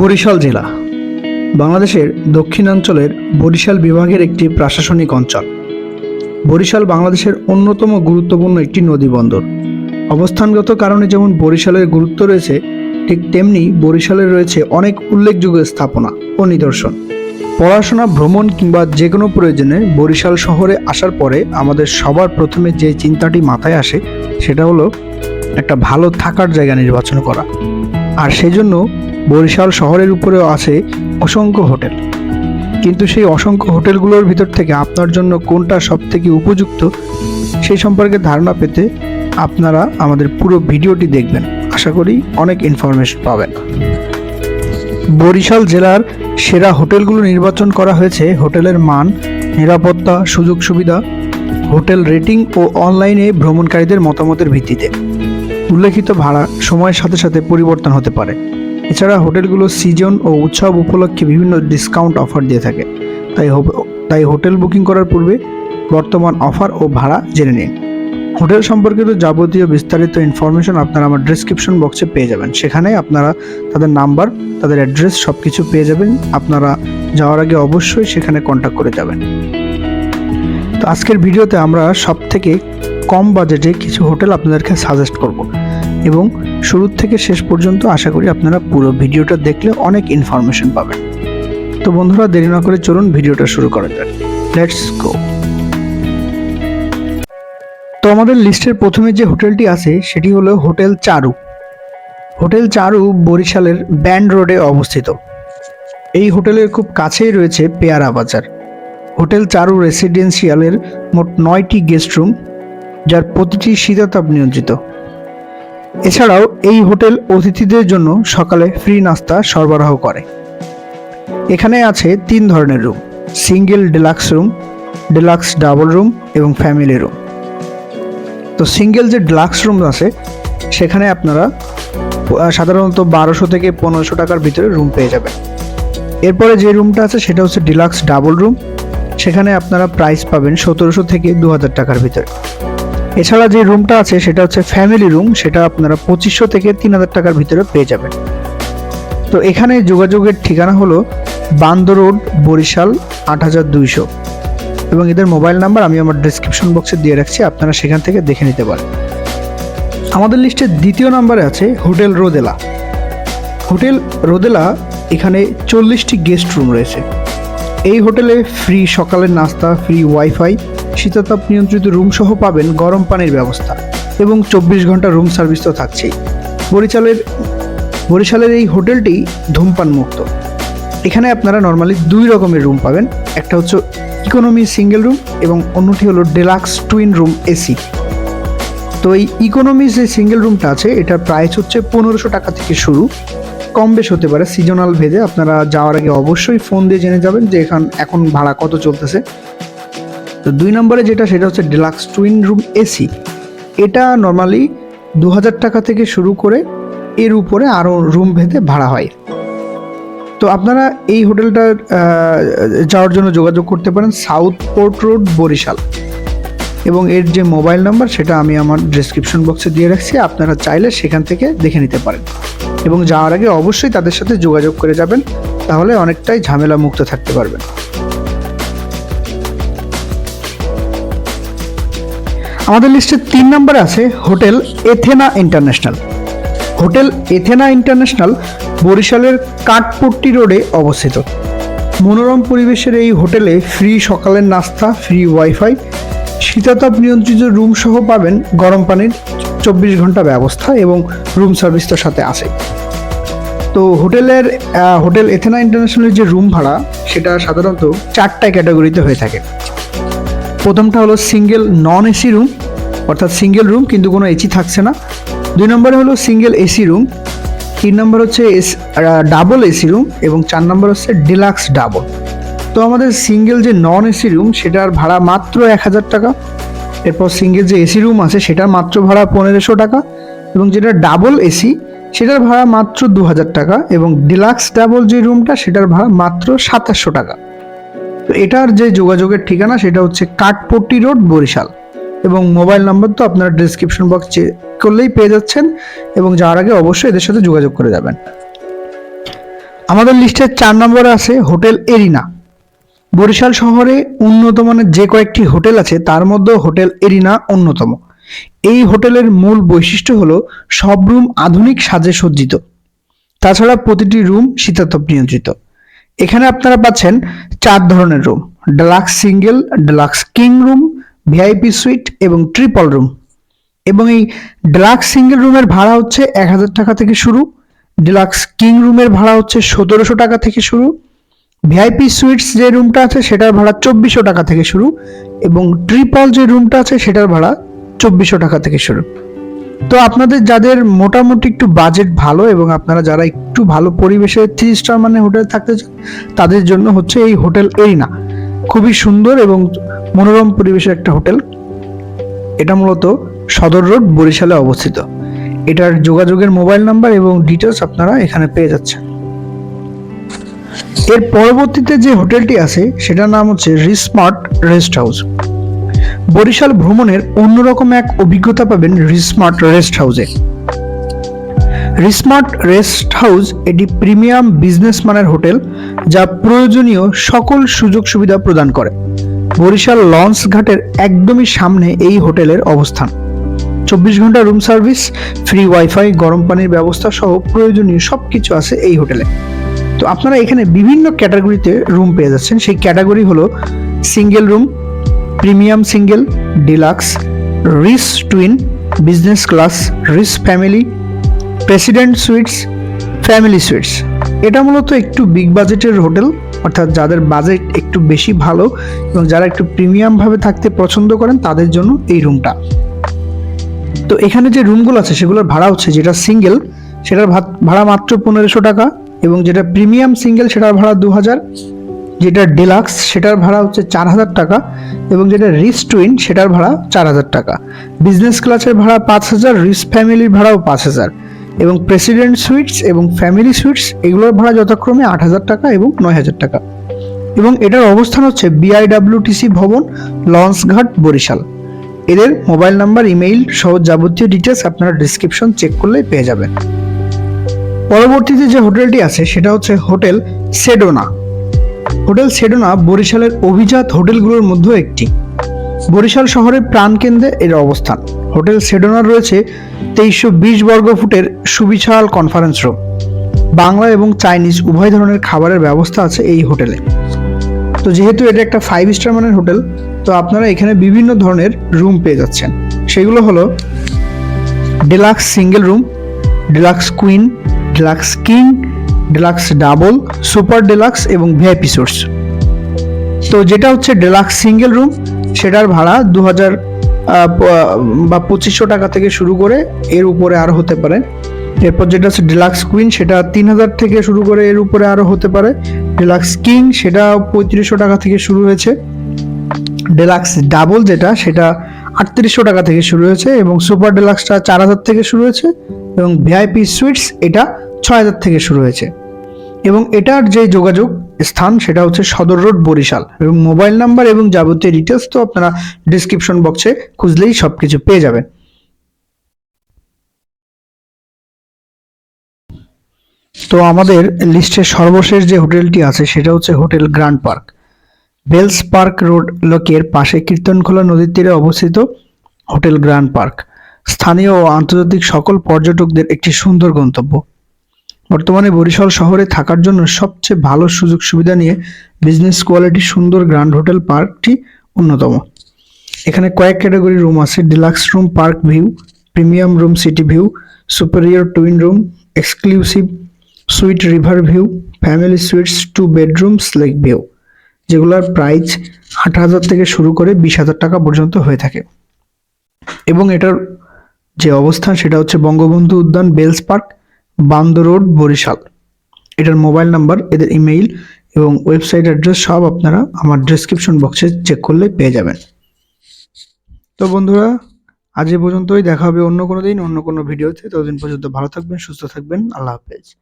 বরিশাল জেলা, বাংলাদেশের দক্ষিণাঞ্চলের বরিশাল বিভাগের একটি প্রশাসনিক অঞ্চল। বরিশাল বাংলাদেশের অন্যতম গুরুত্বপূর্ণ একটি নদী বন্দর। অবস্থানগত কারণে যেমন বরিশালের গুরুত্ব রয়েছে, ঠিক তেমনি বরিশালে রয়েছে অনেক উল্লেখযোগ্য স্থাপনা ও নিদর্শন। পড়াশোনা, ভ্রমণ কিংবা যে কোনো প্রয়োজনে বরিশাল শহরে আসার পরে আমাদের সবার প্রথমে যে চিন্তাটি মাথায় আসে, সেটা হলো একটা ভালো থাকার জায়গা নির্বাচন করা। আর সেজন্য বরিশাল শহরের উপরেও আছে অসংখ্য হোটেল। কিন্তু সেই অসংখ্য হোটেলগুলোর ভিতর থেকে আপনার জন্য কোনটা সব থেকে উপযুক্ত, সেই সম্পর্কে ধারণা পেতে আপনারা আমাদের পুরো ভিডিওটি দেখবেন। আশা করি অনেক ইনফরমেশন পাবেন। বরিশাল জেলার সেরা হোটেলগুলো নির্বাচন করা হয়েছে। হোটেলের মান, নিরাপত্তা, সুযোগ সুবিধা, হোটেল রেটিং ও অনলাইনে ভ্রমণকারীদের মতামতের ভিত্তিতে। উল্লেখিত ভাড়া সময়ের সাথে সাথে পরিবর্তন হতে পারে। এছাড়া হোটেলগুলো সিজন ও উৎসব উপলক্ষে বিভিন্ন ডিসকাউন্ট অফার দিয়ে থাকে। তাই তাই হোটেল বুকিং করার পূর্বে বর্তমান অফার ও ভাড়া জেনে নিন। হোটেল সম্পর্কিত যাবতীয় বিস্তারিত ইনফরমেশন আপনারা আমার ডেসক্রিপশন বক্সে পেয়ে যাবেন। সেখানে আপনারা তাদের নাম্বার তাদের অ্যাড্রেস সব কিছু পেয়ে যাবেন। আপনারা যাওয়ার আগে অবশ্যই সেখানে কন্ট্যাক্ট করে যাবেন। তো আজকের ভিডিওতে আমরা সব থেকে কম বাজেটে কিছু হোটেল আপনাদেরকে সাজেস্ট করব। এবং শুরু থেকে শেষ পর্যন্ত আশা করি আপনারা পুরো ভিডিওটা দেখলে অনেক ইনফরমেশন পাবেন। তো বন্ধুরা, দেরি না করে চলুন ভিডিওটা শুরু করা যাক। লেটস গো তো আমাদের লিস্টের প্রথমে যে হোটেলটি আছে, সেটি হলো হোটেল চারু। হোটেল চারু বরিশালের ব্যান্ড রোডে অবস্থিত। এই হোটেলের খুব কাছেই রয়েছে পেয়ারা বাজার। হোটেল চারু রেসিডেন্সিয়ালের মোট নয়টি গেস্ট রুম। যার প্রতিটি শীতাতাপ নিয়ন্ত্রিত। এছাড়াও এই হোটেল অতিথিদের জন্য সকালে ফ্রি নাস্তা সরবরাহ করে। এখানে আছে তিন ধরনের room, single deluxe room, deluxe double room এবং ফ্যামিলি রুম। তো সিঙ্গেল যে ডিলাক্স রুম আছে, সেখানে আপনারা সাধারণত বারোশো থেকে পনেরোশো টাকার ভিতরে রুম পেয়ে যাবেন। এরপরে যে রুমটা আছে, সেটা হচ্ছে ডিলাক্স ডাবল রুম। সেখানে আপনারা প্রাইস পাবেন সতেরোশো থেকে দু হাজার টাকার ভিতরে। এছাড়া যে রুমটা আছে, সেটা হচ্ছে ফ্যামিলি রুম সেটা আপনারা পঁচিশশো থেকে তিন হাজার টাকার ভিতরে পেয়ে যাবেন। তো এখানে যোগাযোগের ঠিকানা হলো বান্দ রোড, বরিশাল, আট হাজার দুইশো। এবং এদের মোবাইল নাম্বার আমি আমার ডিসক্রিপশন বক্সে দিয়ে রাখছি, আপনারা সেখান থেকে দেখে নিতে পারেন। আমাদের লিস্টের দ্বিতীয় নাম্বারে আছে হোটেল রোদেলা। হোটেল রোদেলা এখানে চল্লিশটি গেস্ট রুম রয়েছে। এই হোটেলে ফ্রি সকালের নাস্তা ফ্রি ওয়াইফাই শীতাতাপ নিয়ন্ত্রিত রুম সহ পাবেন গরম পানির ব্যবস্থা এবং চব্বিশ ঘণ্টা রুম সার্ভিস তো থাকছেই। বরিশালের বরিশালের এই হোটেলটি ধূমপান মুক্ত। এখানে আপনারা নর্মালি দুই রকমের রুম পাবেন। একটা হচ্ছে ইকোনমি সিঙ্গেল রুম এবং অন্যটি হলো ডেলাক্স টুইন রুম এসি তো এই ইকোনমি যে সিঙ্গেল রুমটা আছে, এটার প্রাইস হচ্ছে পনেরোশো টাকা থেকে শুরু। কম বেশ হতে পারে সিজনাল ভেদে আপনারা যাওয়ার আগে অবশ্যই ফোন দিয়ে জেনে যাবেন যে এখন এখন ভাড়া কত চলতেছে। তো দুই নম্বরে যেটা, সেটা হচ্ছে ডিলাক্স টুইন রুম এসি এটা নর্মালি দু হাজার টাকা থেকে শুরু করে এর উপরে আরও রুম ভেদে ভাড়া হয়। তো আপনারা এই হোটেলটা যাওয়ার জন্য যোগাযোগ করতে পারেন সাউথ পোর্ট রোড বরিশাল। এবং এর যে মোবাইল নাম্বার সেটা আমি আমার ডিসক্রিপশন বক্সে দিয়ে রাখছি। আপনারা চাইলে সেখান থেকে দেখে নিতে পারেন। এবং যাওয়ার আগে অবশ্যই তাদের সাথে যোগাযোগ করে যাবেন, তাহলে অনেকটাই ঝামেলা মুক্ত থাকতে পারবেন। আমাদের লিস্টে তিন নম্বরে আছে hotel Athena International. Hotel Athena International বরিশালের কাঠপট্টি রোডে অবস্থিত। মনোরম পরিবেশের এই হোটেলে ফ্রি সকালের নাস্তা, ফ্রি ওয়াইফাই, শীতাতাপ নিয়ন্ত্রিত রুম সহ পাবেন গরম পানির চব্বিশ ঘণ্টা ব্যবস্থা এবং রুম সার্ভিস সাথে আছে। তো হোটেলের হোটেল এথেনা ইন্টারন্যাশনালের যে রুম ভাড়া, সেটা সাধারণত চারটা ক্যাটাগরিতে হয়ে থাকে। প্রথমটা হলো সিঙ্গেল নন এসি রুম অর্থাৎ সিঙ্গেল রুম, কিন্তু কোনো এসি থাকছে না। দুই নম্বরে হলো সিঙ্গেল এসি রুম, তিন নম্বর হচ্ছে ডাবল এসি রুম এবং চার নম্বর হচ্ছে ডিলাক্স ডাবল। তো আমাদের সিঙ্গেল যে নন এসি রুম, সেটার ভাড়া মাত্র এক হাজার টাকা। এরপর সিঙ্গেল যে এসি রুম আছে, সেটার মাত্র ভাড়া পনেরোশো টাকা এবং যেটা ডাবল এসি সেটার ভাড়া মাত্র দু হাজার টাকা এবং ডিলাক্স ডাবল যে রুমটা, সেটার ভাড়া মাত্র সাতাশশো টাকা। তো এটার যে যোগাযোগের ঠিকানা, সেটা হচ্ছে কাঠপট্টি রোড, বরিশাল। এবং মোবাইল নাম্বার তো আপনারা ডিসক্রিপশন বক্স চেক করলেই পেয়ে যাচ্ছেন এবং যাওয়ার আগে অবশ্যই এদের সাথে যোগাযোগ করে যাবেন। আমাদের লিস্টের চার নম্বরে আছে হোটেল এরিনা। বরিশাল শহরে উন্নত মানের যে কয়েকটি হোটেল আছে, তার মধ্যে হোটেল এরিনা অন্যতম। এই হোটেলের মূল বৈশিষ্ট্য হলো সব রুম আধুনিক সাজে সজ্জিত। তাছাড়া প্রতিটি রুম শীতাতপ নিয়ন্ত্রিত। এখানে আপনারা পাচ্ছেন চার ধরনের room. Deluxe single, deluxe king room VIP suite এবং ট্রিপল রুম এবং এই ডিলাক্স সিঙ্গেল রুমের ভাড়া হচ্ছে এক হাজার টাকা থেকে শুরু। ডিলাক্স কিং রুমের ভাড়া হচ্ছে সতেরোশো টাকা থেকে শুরু। ভিআইপি সুইটস যে রুমটা আছে সেটার ভাড়া চব্বিশশো টাকা থেকে শুরু এবং ট্রিপল যে রুমটা আছে সেটার ভাড়া চব্বিশশো টাকা থেকে শুরু। তো আপনাদের যাদের মোটামুটি একটু বাজেট ভালো এবং আপনারা যারা একটু ভালো পরিবেশে থ্রি স্টার মানে হোটেল থাকতে চান, তাদের জন্য হচ্ছে এই হোটেল এরিনা খুবই সুন্দর এবং মনোরম পরিবেশের একটা হোটেল। এটা মূলত সদর রোড বরিশালে অবস্থিত। এটার যোগাযোগের মোবাইল নাম্বার এবং ডিটেলস আপনারা এখানে পেয়ে যাচ্ছেন। এর পরবর্তীতে যে হোটেলটি আছে, সেটার নাম হচ্ছে রিসমার্ট রেস্ট হাউস বরিশাল ভ্রমণের অন্যরকম এক অভিজ্ঞতা পাবেন রিসমার্ট রেস্ট হাউসে রিসমার্ট রেস্ট হাউস এটি প্রিমিয়াম বিজনেস মানের হোটেল যা প্রয়োজনীয় সকল সুযোগ সুবিধা প্রদান করে। বরিশাল লঞ্চ ঘাটের একদমই সামনে এই হোটেলের অবস্থান। চব্বিশ ঘণ্টা রুম সার্ভিস, ফ্রি ওয়াইফাই, গরম পানির ব্যবস্থা সহ প্রয়োজনীয় সব কিছু আছে এই হোটেলে। তো আপনারা এখানে বিভিন্ন ক্যাটাগরিতে রুম পেয়ে যাচ্ছেন। সেই ক্যাটাগরি হলো single room, premium single, deluxe, Ris twin, business class, Ris family, president suites, family suites. এটা মূলত একটু বিগ বাজেটের হোটেল। অর্থাৎ যাদের বাজেট একটু বেশি ভালো এবং যারা একটু প্রিমিয়ামভাবে থাকতে পছন্দ করেন, তাদের জন্য এই রুমটা তো এখানে যে রুমগুলো আছে, সেগুলোর ভাড়া হচ্ছে, যেটা সিঙ্গেল সেটার ভাড়া মাত্র পনেরোশো টাকা এবং যেটা প্রিমিয়াম সিঙ্গেল সেটার ভাড়া দু হাজার যেটা ডিলাক্স সেটার ভাড়া হচ্ছে চার হাজার টাকা এবং যেটা রিস টুইন সেটার ভাড়া চার হাজার টাকা বিজনেস ক্লাসের ভাড়া পাঁচ হাজার রিস ফ্যামিলির ভাড়াও পাঁচ হাজার এবং প্রেসিডেন্ট সুইটস এবং ফ্যামিলি সুইটস এগুলোর ভাড়া যথাক্রমে আট হাজার টাকা এবং নয় হাজার টাকা। এবং এটার অবস্থান হচ্ছে বিআইডাব্লিউটিসি ভবন, লঞ্চঘাট, বরিশাল। এদের মোবাইল নাম্বার, ইমেইল সহ যাবতীয় ডিটেলস আপনারা ডিসক্রিপশন চেক করলেই পেয়ে যাবেন। পরবর্তীতে যে হোটেলটি আছে, সেটা হচ্ছে হোটেল সেডোনা। হোটেল সেডোনা বরিশালের অভিজাত হোটেলগুলোর মধ্যে একটি। বরিশাল শহরের প্রাণকেন্দ্রে এর অবস্থান। হোটেল সেডোনার রয়েছে তেইশশো বিশ বর্গ ফুটের সুবিশাল কনফারেন্স রুম বাংলা এবং চাইনিজ উভয় ধরনের খাবারের ব্যবস্থা আছে এই হোটেলে। তো যেহেতু এটা একটা ফাইভ স্টার মানের হোটেল, তো আপনারা এখানে বিভিন্ন ধরনের রুম পেয়ে যাচ্ছেন। সেগুলো হলো deluxe single room deluxe queen deluxe king deluxe double super deluxe এবং ভিআইপি সোর্স তো যেটা হচ্ছে ডিলাক্স সিঙ্গেল রুম সেটার ভাড়া দু হাজার বা পঁচিশশো টাকা থেকে শুরু করে এর উপরে আরও হতে পারে। এরপর যেটা হচ্ছে ডিলাক্স কুইন সেটা তিন হাজার থেকে শুরু করে এর উপরে আরও হতে পারে। ডিলাক্স কিং সেটা পঁয়ত্রিশশো টাকা থেকে শুরু হয়েছে। ডিলাক্স ডাবল যেটা, সেটা আটত্রিশশো টাকা থেকে শুরু হয়েছে এবং সুপার ডিলাক্সটা চার হাজার থেকে শুরু হয়েছে এবং ভিআইপি সুইটস এটা ছয় হাজার থেকে শুরু হয়েছে। এবং এটার যে যোগাযোগ স্থান, সেটা হচ্ছে সদর রোড, বরিশাল। এবং মোবাইল নাম্বার এবং যাবতীয় ডিটেলস তো আপনারা ডিসক্রিপশন বক্সে খুঁজলেই সব কিছু পেয়ে যাবেন। তো আমাদের লিস্টের সর্বশেষ যে হোটেলটি আছে, সেটা হচ্ছে hotel Grand Park. Bell's Park road লোকের পাশে কীর্তনখোলা নদীর তীরে অবস্থিত হোটেল গ্র্যান্ড পার্ক। স্থানীয় ও আন্তর্জাতিক সকল পর্যটকদের একটি সুন্দর গন্তব্য। বর্তমানে বরিশাল শহরে থাকার জন্য সবচেয়ে ভালো সুযোগ সুবিধা নিয়ে বিজনেস কোয়ালিটি সুন্দর গ্র্যান্ড হোটেল পার্কটি অন্যতম। এখানে কয়েক ক্যাটাগরি রুম আছে deluxe room park view premium room city view superior twin room exclusive suite river view family suites two bedrooms lake view যেগুলোর প্রাইস আট হাজার থেকে শুরু করে বিশ হাজার টাকা পর্যন্ত হয়ে থাকে। এবং এটার যে অবস্থান সেটা হচ্ছে Bangabandhu Udyan Bell's Park Band road, Barisal. এটার মোবাইল নাম্বার, এদের ইমেইল এবং ওয়েবসাইট অ্যাড্রেস সব আপনারা আমার ডেসক্রিপশন বক্সে চেক করলে পেয়ে যাবেন। তো বন্ধুরা, আজ এ পর্যন্তই। দেখা হবে অন্য কোনো দিন, অন্য কোনো ভিডিওতে। ততদিন পর্যন্ত ভালো থাকবেন, সুস্থ থাকবেন। আল্লাহ হাফেজ।